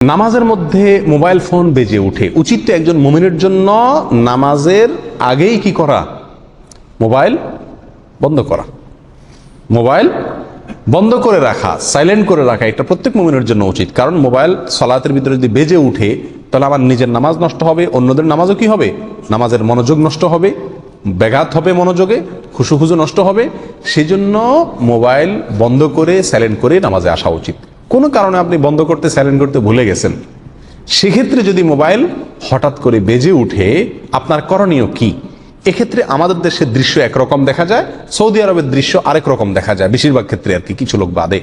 নামাজের মধ্যে mobile phone বেজে উঠে উচিত তো একজন মুমিনের জন্য নামাজের আগেই কি করা? মোবাইল বন্ধ করা। মোবাইল বন্ধ করে রাখা সাইলেন্ট করে রাখা, এটা প্রত্যেক মোমিনের জন্য উচিত। কারণ মোবাইল সলাতের ভিতরে যদি বেজে উঠে তাহলে আমার নিজের নামাজ নষ্ট হবে, অন্যদের নামাজও কি হবে? নামাজের মনোযোগ নষ্ট হবে, ব্যাঘাত হবে মনোযোগে খুশু খুশু নষ্ট হবে। সেজন্য মোবাইল বন্ধ করে সাইলেন্ট করে নামাজে আসা উচিত। কোনো কারণে আপনি বন্ধ করতে সাইলেন্ট করতে ভুলে গেছেন, সেক্ষেত্রে যদি মোবাইল হঠাৎ করে বেজে উঠে আপনার করণীয় কি? এক্ষেত্রে আমাদের দেশের দৃশ্য একরকম দেখা যায়, সৌদি আরবের দৃশ্য আরেক রকম দেখা যায়, বেশিরভাগ ক্ষেত্রে আর কি, কিছু লোক বাদে।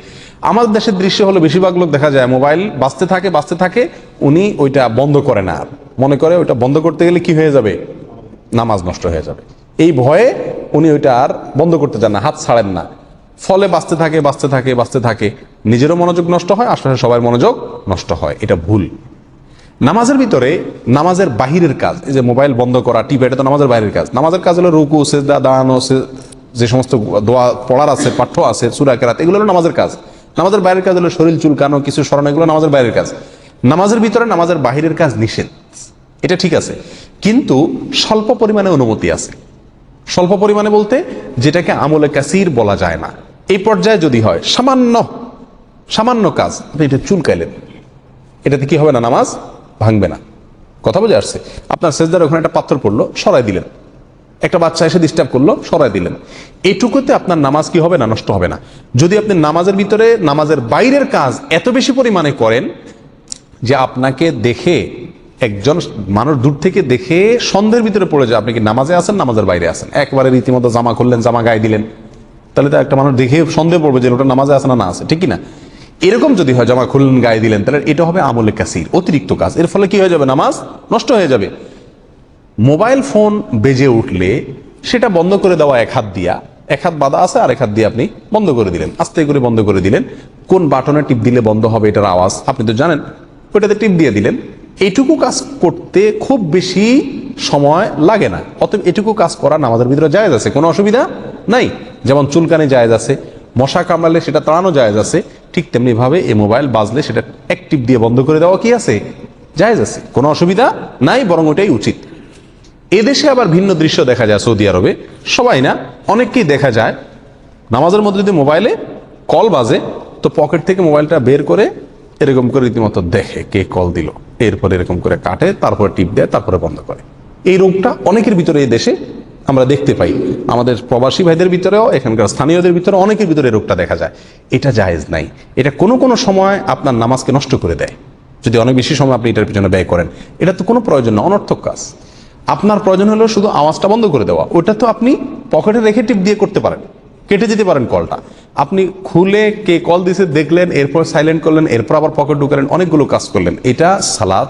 আমাদের দেশের দৃশ্য হলো বেশিরভাগ লোক দেখা যায় মোবাইল বাঁচতে থাকে বাঁচতে থাকে, উনি ওইটা বন্ধ করে না আর। মনে করে ওইটা বন্ধ করতে গেলে কি হয়ে যাবে? নামাজ নষ্ট হয়ে যাবে। এই ভয়ে উনি ওইটা আর বন্ধ করতে চান না, হাত ছাড়েন না। ফলে বাঁচতে থাকে বাঁচতে থাকে বাঁচতে থাকে। নিজেরও মনোযোগ নষ্ট হয় আশপাশে সবার মনোযোগ নষ্ট হয়। এটা ভুল। নামাজের ভিতরে নামাজের বাহিরের কাজ, এই যে মোবাইল বন্ধ করা, টিপে, এটা তো নামাজের বাইরের কাজ। নামাজের কাজ হলো রুকু, সেজদা দাঁড়ানো যে সমস্ত দোয়া পড়ার আছে, পাঠ্য আছে, সুরা, কেরাত, এগুলো হলো নামাজের কাজ। নামাজের বাইরের কাজ হলো শরীর চুলকানো, কিছু স্মরণ, এগুলো নামাজের বাইরের কাজ। নামাজের ভিতরে নামাজের বাহিরের কাজ নিষেধ। এটা ঠিক আছে। কিন্তু স্বল্প পরিমাণে অনুমতি আছে। স্বল্প পরিমাণে বলতে যেটাকে আমলে কাসির বলা যায় না। এই পর্যায়ে যদি হয়, সামান্য সামান্য কাজ, আপনি এটা চুলকাইলেন। এটাতে কি হবে না, নামাজ? ভাঙবে না। কথা বুঝে আসছে? আপনার সেজদার ওখানে একটা পাথর পড়ল, সরাই দিলেন। একটা বাচ্চা এসে ডিস্টার্ব করল, সরাই দিলেন। এটুকুতে আপনার নামাজ কি হবে না, নষ্ট হবে না? যদি আপনি নামাজের ভিতরে, নামাজের বাইরের কাজ এত বেশি পরিমাণে করেন যে আপনাকে দেখে একজন মানুষ দূর থেকে দেখে সন্দেহের ভিতরে পড়ে যায়, আপনি কি নামাজে আছেন, নামাজের বাইরে আছেন? একবারে রীতিমতো জামা খুললেন, জামা গায়ে দিলেন। তাহলে তো একটা মানুষ দেখে সন্দেহ পড়বে যে ওটা নামাজে আছে না না আছে, ঠিক না? এরকম যদি হয়, জামা খুললেন গায়ে দিলেন, তাহলে এটা হবে আমলে কাসির, অতিরিক্ত কাজ। এর ফলে কি হয়ে যাবে? নামাজ নষ্ট হয়ে যাবে। মোবাইল ফোন বেজে উঠলে সেটা বন্ধ করে দেওয়া এক হাত দিয়া, এক হাত বাধা আছে আর এক হাত দিয়ে আপনি বন্ধ করে দিলেন, আস্তে করে বন্ধ করে দিলেন। কোন বাটনে টিপ দিলে বন্ধ হবে এটার আওয়াজ? আপনি তো জানেন, ওইটাতে টিপ দিয়ে দিলেন। এইটুকু কাজ করতে খুব বেশি সময় লাগে না। অতএব এটুকু কাজ করা নামাজের ভিতরে জায়েজ আছে, কোনো অসুবিধা নাই। যেমন চুলকানি জায়েজ আছে, মশা কামড়ালে সেটা তাড়ানো জায়েজ আছে ঠিক তেমনি ভাবে এই মোবাইল বাজলে সেটা টিপ দিয়ে বন্ধ করে দেওয়া কি আছে? জায়েজ আছে। কোনো অসুবিধা নাই, বরং ওটাই উচিত। এদেশে আবার ভিন্ন দৃশ্য দেখা যায় সৌদি আরবে। সবাই না, অনেককেই দেখা যায়। নামাজের মধ্যে যদি মোবাইলে কল বাজে, তো পকেট থেকে মোবাইলটা বের করে এরকম করে রীতিমতো দেখে কে কল দিল। এরপর এরকম করে কাটে, তারপরে টিপ দেয়, তারপরে বন্ধ করে। এই রোগটা অনেকের ভিতরে এই দেশে আমরা দেখতে পাই। আমাদের প্রবাসী ভাইদের ভিতরেও, এখানকার স্থানীয়দের ভিতরে অনেকের ভিতরে রোগটা দেখা যায়। এটা জায়েজ নাই। এটা কোনো কোনো সময় আপনার নামাজকে নষ্ট করে দেয়। যদি অনেক বেশি সময় আপনি এটার পিছনে ব্যয় করেন, এটা তো কোনো প্রয়োজন না, অনর্থক কাজ। আপনার প্রয়োজন হলো শুধু আওয়াজটা বন্ধ করে দেওয়া। ওটা তো আপনি পকেটে রেখে টিপ দিয়ে করতে পারেন। কেটে যেতে পারেন কলটা। আপনি খুলে কে কল দিছে দেখলেন, এরপর সাইলেন্ট করলেন, এরপর আবার পকেট ঢুকালেন, অনেকগুলো কাজ করলেন। এটা সালাদ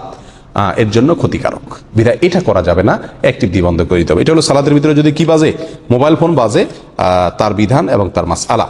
এর জন্য ক্ষতিকারক। বিধায় এটা করা যাবে না অ্যাক্টিভ দিয়ে বন্ধ করে দিতে হবে। এটা হলো সালাদের ভিতরে যদি কি বাজে? মোবাইল ফোন বাজে তার বিধান এবং তার মাস আলা